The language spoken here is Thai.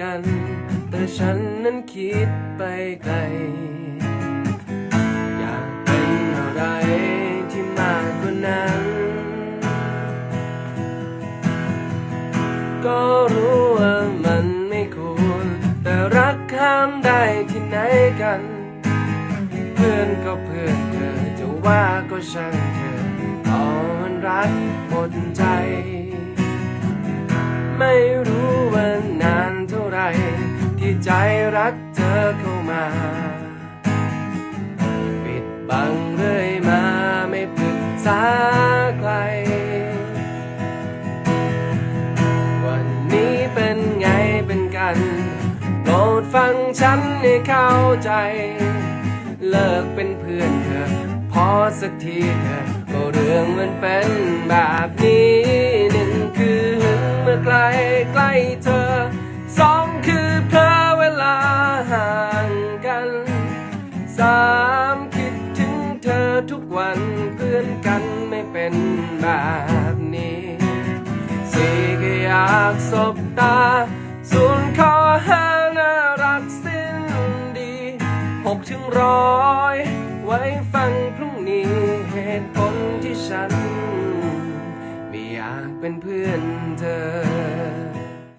กัน แต่ฉันนั้นคิดไปไกล อยากเป็นอะไรที่มากกว่านั้น ก็รู้ว่ามันไม่ควร แต่รักข้ามได้ที่ไหนกัน เพื่อนก็เพื่อนเธอจะว่าก็ช่างเธอตอนรักหมดใจ ไม่รู้ ใจรักเธอเข้ามา ปิดบังเรื่อยมาไม่ปรึกษาใคร วันนี้เป็นไงเป็นกันโปรดฟังฉันให้เข้าใจ เลิกเป็นเพื่อนเธอ พอสักทีเธอก็เรื่องมันเป็นแบบนี้หนึ่งคือหึงเมื่อใกล้ใกล้เธอ ทุกวันเพื่อนกันไม่เป็นแบบนี้สี่ก็อยากสบตาส่วนข้อห้าน่ารักสิ้นดีหกถึงร้อยไว้ฟังพรุ่งนี้เหตุผลที่ฉัน ไม่อยากเป็นเพื่อนเธอ